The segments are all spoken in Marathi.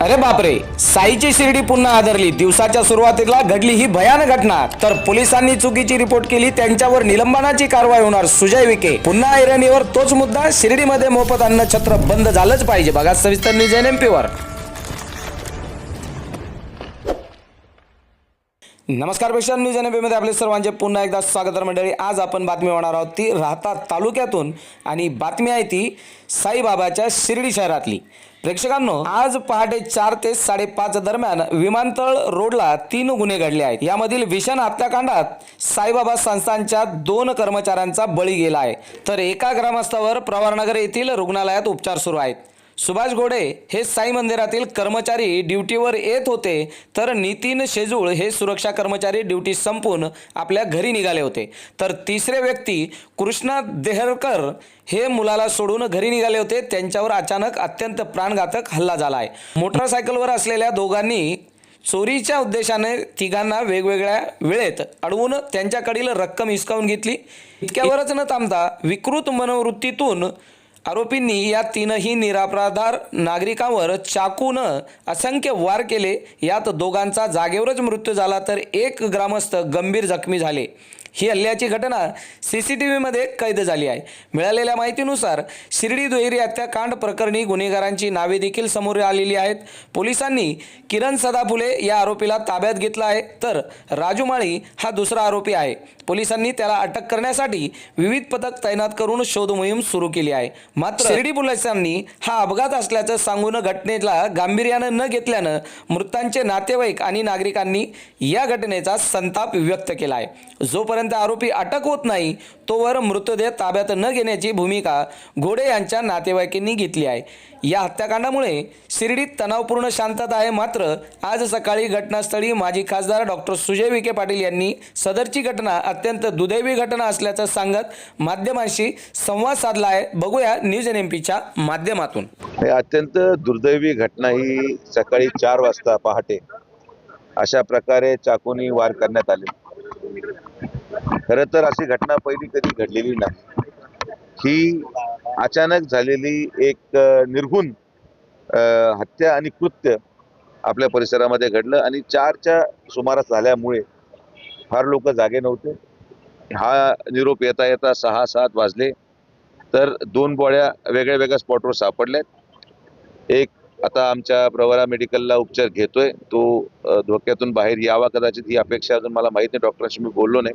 अरे बापरे साईची शिर्डी पुन्हा आदरली. दिवसाच्या सुरुवातीला घडली ही भयानक घटना. तर पोलिसांनी चुकीची रिपोर्ट केली त्यांच्यावर निलंबनाची कारवाई होणार सुजय विखे. पुन्हा ऐरणीवर तोच मुद्दा शिर्डीमध्ये मोफत अन्न छत्र बंद झालंच पाहिजे. बघा सविस्तर न्यूज एन एम पीवर नमस्कारपेक्षा न्यूज एनमध्ये आपले सर्वांचे पुन्हा एकदा स्वागत आहे मंडळी. आज आपण बातमी होणार आहोत ती राहता तालुक्यातून आणि बातमी आहे ती साईबाबाच्या शिर्डी शहरातली. प्रेक्षकांनो आज पहाटे चार ते साडेपाच दरम्यान विमानतळ रोडला तीन गुन्हे घडले आहेत. यामधील भीषण हत्याकांडात साईबाबा संस्थांच्या दोन कर्मचाऱ्यांचा बळी गेला आहे. तर एका ग्रामस्थावर प्रवारनगर येथील रुग्णालयात उपचार सुरू आहेत. सुभाष घोडे हे साई मंदिरातील कर्मचारी ड्युटीवर येत होते तर नितीन शेजूळ हे सुरक्षा कर्मचारी ड्युटी संपून आपल्या घरी निघाले होते. तर तिसरे व्यक्ती कृष्णा देहरकर हे मुलाला सोडून घरी निघाले होते. त्यांच्यावर अचानक अत्यंत प्राणघातक हल्ला झाला आहे मोटरसायकलवर असलेल्या दोघांनी चोरीच्या उद्देशाने तिघांना वेगवेगळ्या वेळेत अडवून त्यांच्याकडील रक्कम हिसकावून घेतली. इतक्यावरच न थांबता विकृत मनोवृत्तीतून आरोपींनी या तीनही निरापराधार नागरिकांवर चाकून असंख्य वार केले. यात दोघांचा जागेवरच मृत्यू झाला तर एक ग्रामस्थ गंभीर जखमी झाले. ही हल्ल्याची घटना सी सी टी व्हीमध्ये कैद झाली आहे. मिळालेल्या माहितीनुसार शिर्डी दुहेरी हत्याकांड प्रकरणी गुन्हेगारांची नावे देखील समोर आलेली आहेत. पोलिसांनी किरण सदाफुले या आरोपीला ताब्यात घेतला आहे. तर राजू माळी हा दुसरा आरोपी आहे. पोलिसांनी त्याला अटक करण्यासाठी विविध पथक तैनात करून शोध मोहीम सुरू केली आहे. मात्र शिर्डी पोलिसांनी हा अपघात असल्याचं सांगून घटनेला गांभीर्यानं न घेतल्यानं मृतांचे नातेवाईक आणि नागरिकांनी या घटनेचा संताप व्यक्त केला आहे. जोपर्यंत आरोपी अटक होत नाही तोवर मृतदेह ताब्यात न घेण्याची भूमिका घोडे यांच्या नातेवाईकांनी घेतली आहे. या हत्याकांडामुळे शिर्डीत तणावपूर्ण शांतता आहे मात्र आज सकाळी घटनास्थळी माजी खासदार डॉक्टर सुजय विखे पाटील यांनी सदरची घटना अत्यंत दुदैवी घटना असल्याचं सांगत माध्यमांशी संवाद साधला आहे. बघूया न्यूज एन एम पीच्या माध्यमातून अत्यंत दुर्दैवी घटना ही सकाळी चार वाजता पहाटे अशा प्रकारे चाकूनी वार करण्यात आले. खरं तर अशी घटना पहिली कधी घडलेली नाही. ही अचानक झालेली एक निर्घुन हत्या आणि कृत्य आपल्या परिसरामध्ये घडलं आणि चारच्या सुमारास झाल्यामुळे फार लोक जागे नव्हते. हा निरोप येता येता सहा सात वाजले. तर दोन बॉड्या वेगळ्या वेगळ्या स्पॉटवर सापडल्यात. एक आता आमच्या प्रवरा मेडिकलला उपचार घेतोय. तो धोक्यातून बाहेर यावा कदाचित ही अपेक्षा अजून मला माहीत नाही. डॉक्टरांशी मी बोललो नाही.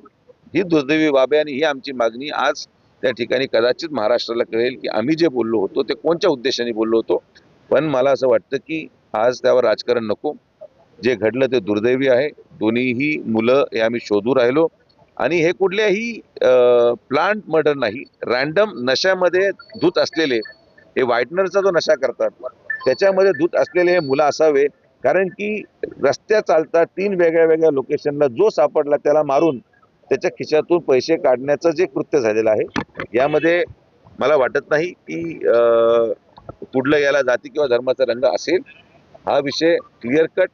ही दुर्दैवी बाब आहे आणि ही आमची मागणी आज त्या ठिकाणी कदाचित महाराष्ट्राला कळेल की आम्ही जे बोललो होतो ते कोणत्या उद्देशाने बोललो होतो. पण मला असं वाटतं की आज त्यावर राजकारण नको. जे घडलं ते दुर्दैवी आहे. दोन्हीही मुलं हे आम्ही शोधू राहिलो. आणि हे कुठल्याही प्लांट मर्डर नाही रॅन्डम नशामध्ये धूत असलेले हे व्हाईटनरचा जो नशा करतात त्याच्यामध्ये धूत असलेले हे मुलं असावे. कारण की रस्त्या चालता तीन वेगळ्या वेगळ्या लोकेशनला जो सापडला त्याला मारून त्याच्या खिशातून पैसे काढण्याचं जे कृत्य झालेलं आहे यामध्ये मला वाटत नाही की कुठलं याला जाती किंवा धर्माचा रंग असेल. हा विषय क्लिअर कट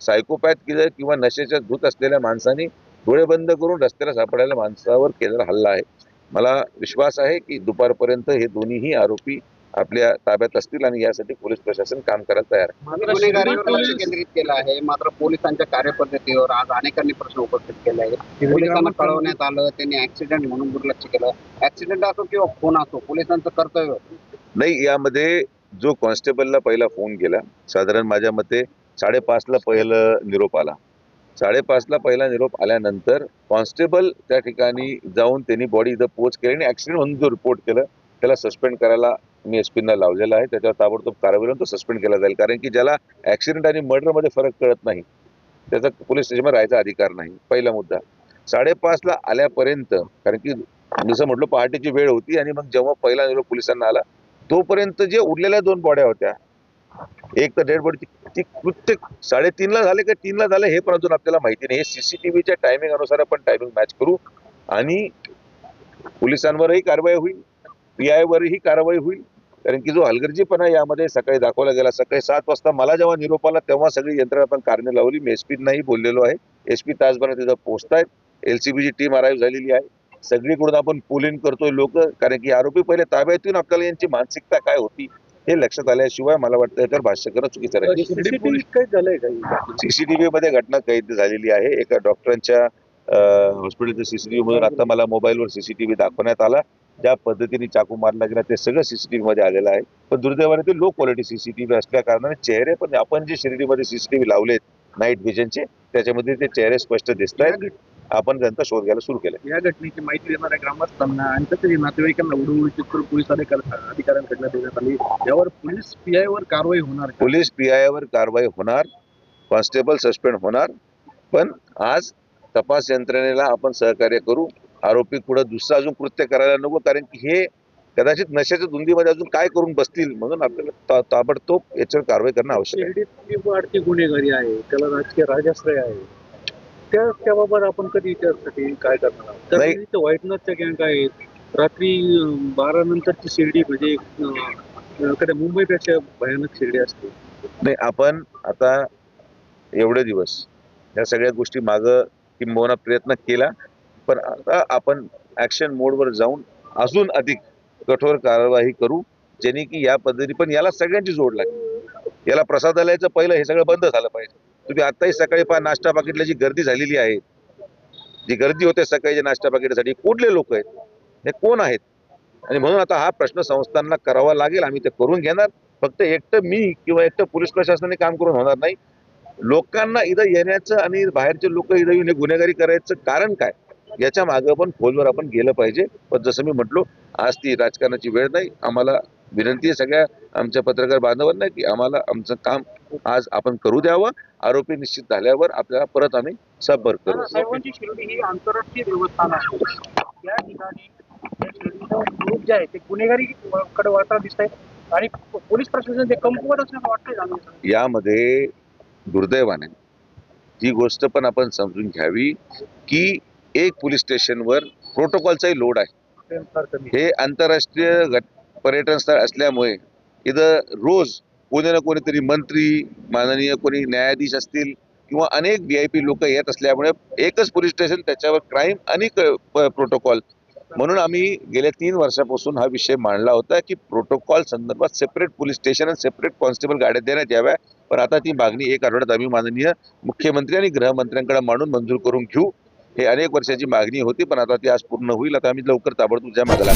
सायकोपॅथ किलर किंवा नशेच्या धूत असलेल्या माणसाने डोळे बंद करून रस्त्याला सापडायला माणसावर केलेला हल्ला आहे. मला विश्वास आहे की दुपारपर्यंत हे दोन्हीही आरोपी आपल्या ताब्यात असतील आणि यासाठी पोलीस प्रशासन काम करायला तयार आहे. केंद्रित केलं आहे. मात्र पोलिसांच्या कार्यपद्धतीवर आज अनेकांनी प्रश्न उपस्थित केले आहेत. पोलिसांना कळवण्यात आलं त्यांनी ऍक्सिडेंट म्हणून दुर्लक्ष केलं. ऍक्सिडेंट असो किंवा खून असो पोलिसांचं कर्तव्य नाही यामध्ये जो कॉन्स्टेबलला पहिला फोन केला साधारण माझ्या मते साडेपाचला पहिलं निरोप आला. साडेपाचला पहिला निरोप आल्यानंतर कॉन्स्टेबल त्या ठिकाणी जाऊन त्यांनी बॉडी इथं पोच केली आणि ऍक्सिडेंट म्हणून जो रिपोर्ट केलं त्याला सस्पेंड करायला मी एसपीना लावलेला आहे. त्याच्यावर ताबडतोब कारवाई होऊन तो सस्पेंड केला जाईल. कारण की ज्याला ऍक्सिडेंट आणि मर्डरमध्ये फरक कळत नाही त्याचा पोलीस स्टेशनमध्ये राहायचा अधिकार नाही. पहिला मुद्दा. साडेपाचला आल्यापर्यंत कारण की जसं म्हटलं पहाटेची वेळ होती आणि मग जेव्हा पहिला निरोप पोलिसांना आला तोपर्यंत जे उरलेल्या दोन बॉड्या होत्या एक तर डेड बॉडी ती कृत्य साडेतीनला झाले का तीनला झाले हे पण अजून आपल्याला माहिती नाही. हे सीसीटीव्हीच्या टायमिंग अनुसार आपण टायमिंग मॅच करू आणि पोलिसांवरही कारवाई होईल. पी वरही कारवाई होईल. कारण की जो हलगर्जीपणा यामध्ये सकाळी दाखवला गेला सकाळी सात वाजता मला जेव्हा निरोप आला तेव्हा सगळी यंत्रणा आपण कारणे लावली. मी एस नाही बोललेलो आहे. एस पी तासभरात तिथं पोहोचतायत. एलसीबीची टीम अराईव्ह झालेली आहे. सगळीकडून आपण पोलिंग करतोय लोक. कारण की आरोपी पहिले ताब्यात येऊन आपल्याला यांची मानसिकता काय होती हे लक्षात आल्याशिवाय मला वाटतं याच्यावर भाष्य करणं चुकीचं राहील. सीसीटीव्ही मध्ये घटना कैद झालेली आहे. एका डॉक्टरांच्या हॉस्पिटलच्या सीसीटीव्ही मधून आता मला मोबाईलवर सीसीटीव्ही दाखवण्यात आला. ज्या पद्धतीने चाकू मारला गेला ते सगळं सीसीटीव्ही मध्ये आलेलं आहे. पण दुर्दैवाने ते लो क्वालिटी सीसीटीव्ही असल्या कारणाने चेहरे पण आपण जे शिर्डीमध्ये सीसीटीव्ही लावलेत नाईट व्हिजनचे त्याच्यामध्ये ते चेहरे स्पष्ट दिसत आहेत आपण त्यांचा शोध घ्यायला सुरू केला या घटनेची माहिती देणाऱ्या ग्रामस्थांना आणि तसेच नातेवाईकांना उडवून करून पोलीस अधिकार- अधिकाऱ्यांकडनं देण्यात आली. यावर पोलीस पीआय वर कारवाई होणार का? पोलीस पीआय वर कारवाई होणार. कॉन्स्टेबल सस्पेंड होणार. पण आज तपास यंत्रणेला आपण सहकार्य करू. आरोपी पुढे दुसरं अजून कृत्य करायला नको कारण की हे कदाचित नशेच्या धुंदीमध्ये अजून काय करून बसतील म्हणून आपल्याला ताबडतोब याच्यावर कारवाई करणं आवश्यक आहे. वाढती गुन्हेगारी आहे त्याला राजकीय राजाश्रय आहे त्या त्याबाबत आपण कधी त्यासाठी काय करणार व्हाईटनरच्या गँग आहेत. रात्री बारा नंतरची शिर्डी म्हणजे कडे मुंबईपेक्षा भयानक शिर्डी असते. नाही आपण आता एवढे दिवस या सगळ्या गोष्टी मागं किंबहुना प्रयत्न केला. पण आता आपण ऍक्शन मोडवर जाऊन अजून अधिक कठोर कारवाई करू ज्यांनी की या पद्धती पण याला सगळ्यांची जोड लागली. याला प्रसादालयाचं पहिलं हे सगळं बंद झालं पाहिजे. तुम्ही आताही सकाळी पहा नाश्ता पाकिटला जी गर्दी झालेली आहे जी गर्दी होते सकाळी नाश्ता पाकिटासाठी कुठले लोक आहेत? हे कोण आहेत? आणि म्हणून आता हा प्रश्न संस्थांना करावा लागेल आम्ही ते करून घेणार. फक्त एकटं मी किंवा एकटं पोलीस प्रशासनाने काम करून होणार नाही. लोकांना इथं येण्याचं आणि बाहेरचे लोक इथं येऊन हे गुन्हेगारी करायचं कारण काय? याच्या मागं पण खोलवर आपण गेलं पाहिजे. पण जसं मी म्हटलो आज ती राजकारणाची वेळ नाही. आम्हाला विनंती आहे सगळ्या आमच्या पत्रकार बांधवांना की आम्हाला आमचं काम आज आपण करू द्यावं. आरोपी निश्चित झाल्यावर आपल्याला परत आम्ही सबभर करू. आंतरराष्ट्रीय देवस्थान आहे. या ठिकाणी जे आहे ते गुन्हेगारी कडे वळताना दिसत आहे आणि प- पोलीस प्रशासन ते कमकुवत असल्याचं वाटतंय जाणून यामध्ये दुर्दैवाने ही गोष्ट पण आपण समजून घ्यावी की एक पोलीस स्टेशनवर प्रोटोकॉलचाही लोड आहे. हे आंतरराष्ट्रीय पर्यटन स्थळ असल्यामुळे इथं रोज कोणी ना कोणीतरी मंत्री माननीय कोणी न्यायाधीश असतील किंवा अनेक व्ही आय पी लोक येत असल्यामुळे एकच पोलीस स्टेशन त्याच्यावर क्राईम आणि प्रोटोकॉल. म्हणून आम्ही गेल्या तीन वर्षापासून हा विषय मांडला होता की प्रोटोकॉल संदर्भात सेपरेट पोलीस स्टेशन आणि सेपरेट कॉन्स्टेबल गाड्या देण्यात याव्या. पण आता ती मागणी एक आठवड्यात आम्ही माननीय मुख्यमंत्री आणि गृहमंत्र्यांकडे मांडून मंजूर करून घेऊ. हे अनेक वर्षाची मागणी होती पण आता ती आज पूर्ण होईल. आता आम्ही लवकर ताबडतोब ज्या मागला